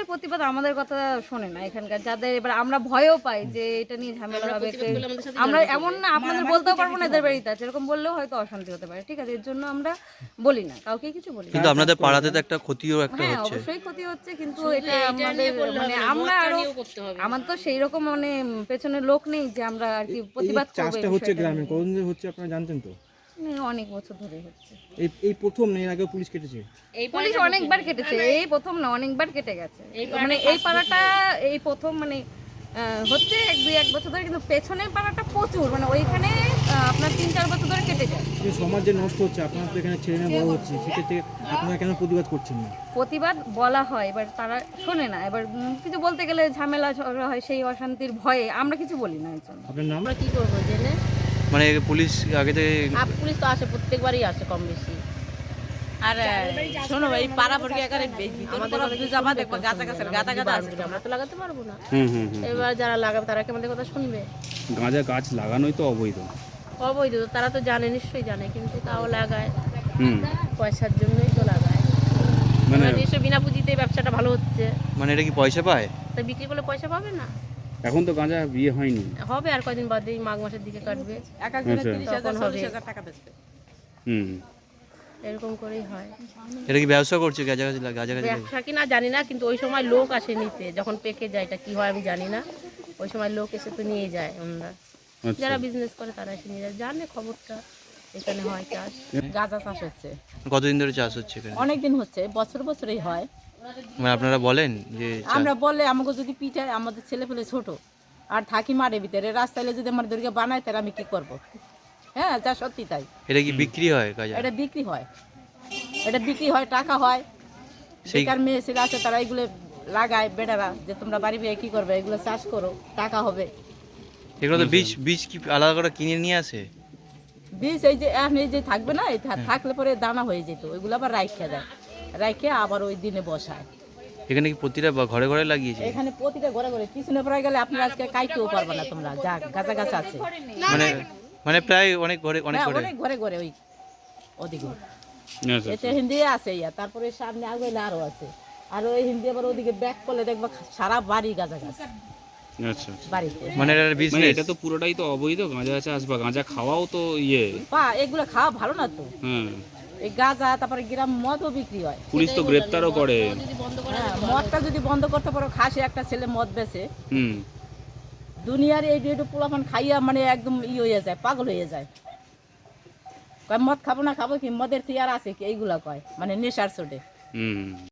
আমাদের প্রতিবাদ আমাদের কথা শোনে না এখানকার। যাদের এবার আমরা ভয়ও পাই যে এটা নিয়ে ঝামেলা হবে আমরা এমন না আপনাদের বলতেও পারব না এদের বাড়িতে আছে এরকম বললেও হয়তো অশান্তি হতে পারে ঠিক আছে এর জন্য আমরা বলি না কাউকে কিছু বলি কিন্তু আপনাদের পাড়াতে তো একটা ক্ষতিও একটা হ্যাঁ হচ্ছে। অবশ্যই ক্ষতি হচ্ছে কিন্তু এটা আমাদের মানে আমরা আরও আমার তো সেই রকম মানে পেছনে লোক নেই যে আমরা আর কি প্রতিবাদ করব চাষটা হচ্ছে গ্রামে ধরে হচ্ছে আপনারা জানতেন তো? অনেক বছর ধরে হচ্ছে। এই এই প্রথম না এর আগেও পুলিশ কেটেছে? পুলিশ অনেকবার কেটেছে এই প্রথম না অনেকবার কেটে গেছে। মানে এই পাড়াটা এই প্রথম মানে হচ্ছে এক দুই এক বছর ধরে কিন্তু পেছনের পাড়াটা প্রচুর। মানে ওইখানে আপনার তিন চার বছর ধরে কেটে যায় যে সমাজ যে নষ্ট হচ্ছে আপনারা তো এখানে ছেলে মেয়ে বড় হচ্ছে সেক্ষেত্রে আপনারা কেন প্রতিবাদ করছেন না? প্রতিবাদ বলা হয় এবার তারা শোনে না। এবার কিছু বলতে গেলে ঝামেলা ঝগড়া হয় সেই অশান্তির ভয়ে আমরা কিছু বলি না এর জন্য। আপনার নাম? আমরা কি করব জেনে? মানে পুলিশ আগে থেকে পুলিশ তো আসে প্রত্যেকবারই আসে কম বেশি। আর শোনো এই পাড়া আমাদের কথা যাবা দেখবা গাছা গাছের গাতা গাতা আছে আমরা তো লাগাতে পারব না। হুম হুম হুম এবার যারা লাগাবে তারা কি আমাদের কথা শুনবে। গাঁজা গাছ লাগানোই তো অবৈধ। অবৈধ তারা তো জানে নিশ্চয়ই জানে কিন্তু তাও লাগায়। হুম। পয়সার জন্যই তো লাগায়। মানে নিশ্চয়ই বিনা পুঁজিতে ব্যবসাটা ভালো হচ্ছে। মানে এটা কি পয়সা পায়? তা বিক্রি করলে পয়সা পাবে না। এখন তো গাঁজা বিয়ে হয়নি। হবে আর কয়দিন বাদেই মাঘ মাসের দিকে কাটবে। এক একজনের আচ্ছা। তিরিশ হাজার চল্লিশ হাজার টাকা বেচবে। হুম। এরকম করেই হয়। এটা কি ব্যবসা করছে গাজা গাছ গাজা গাছ ব্যবসা কিনা জানি না কিন্তু ওই সময় লোক আসে নিতে। যখন পেকে যায় এটা কি হয় আমি জানি না। ওই সময় লোক এসে তো নিয়ে যায় আমরা। আচ্ছা। যারা বিজনেস করে তারা এসে নিয়ে যায়। জানে খবরটা এখানে হয় চাষ। গাঁজা চাষ হচ্ছে। কতদিন ধরে চাষ হচ্ছে এখানে? অনেক দিন হচ্ছে বছর বছরই হয়। মানে আপনারা বলেন যে আমরা বললে আমাকে যদি পিঠায় আমাদের ছেলে পেলে ছোট আর থাকি মাঠের ভিতরে রাস্তায় যদি আমার দরিকে বানায় তাহলে আমি কি করব? হ্যাঁ যা সত্যি তাই। এটা কি বিক্রি হয় গাজা? এটা বিক্রি হয়। এটা বিক্রি হয় টাকা হয়। সেই বেকার মেয়ে ছেলে আছে তারা এগুলো লাগায় বেটারা যে তোমরা বাড়ি বিয়ে কি করবে এগুলো চাষ করো টাকা হবে। এগুলো তো বীজ বীজ কি আলাদা করে কিনে নিয়ে আসে? বীজ এই যে এখন এই যে থাকবে না এই থাকলে পরে দানা হয়ে যেত ওইগুলো আবার রাইখে দেয় রাইখে আবার ওই দিনে বসায়। এখানে কি প্রতিটা ঘরে ঘরে লাগিয়েছে? এখানে প্রতিটা ঘরে ঘরে। পিছনে পড়ে গেলে আপনারা আজকে কাইতেও পারবে না তোমরা যা গাছা গাছ আছে। মানে মানে প্রায় অনেক ঘরে অনেক হ্যাঁ, ঘরে। অনেক ঘরে ঘরে ওই ওদিকে। আচ্ছা এতে হিন্দি আছে ইয়া তারপরে সামনে আগে আরও আছে। আর ওই হিন্দি আবার ওদিকে ব্যাক করলে দেখবা সারা বাড়ি গাছা গাছ আচ্ছা। আচ্ছা। মানে এটা মানে বিজনেস এটা তো পুরোটাই তো অবৈধ গাঁজা চাষ বা গাঁজা খাওয়াও তো ইয়ে। পা এগুলো খাওয়া ভালো না তো। হ্যাঁ। এই গাঁজা তারপরে গ্রাম মদও বিক্রি হয়। পুলিশ তো গ্রেপ্তারও করে। হ্যাঁ মদটা যদি বন্ধ করতে পারো খাসে একটা ছেলে মদ বেছে হুম। দুনিয়ার এই একটু পোলাপান খাইয়া মানে একদম ই হয়ে যায় পাগল হয়ে যায়। কয় মদ খাব না খাব কি? মদের চেয়ার আছে কি? এইগুলা কয় মানে নেশার চোটে। হুম।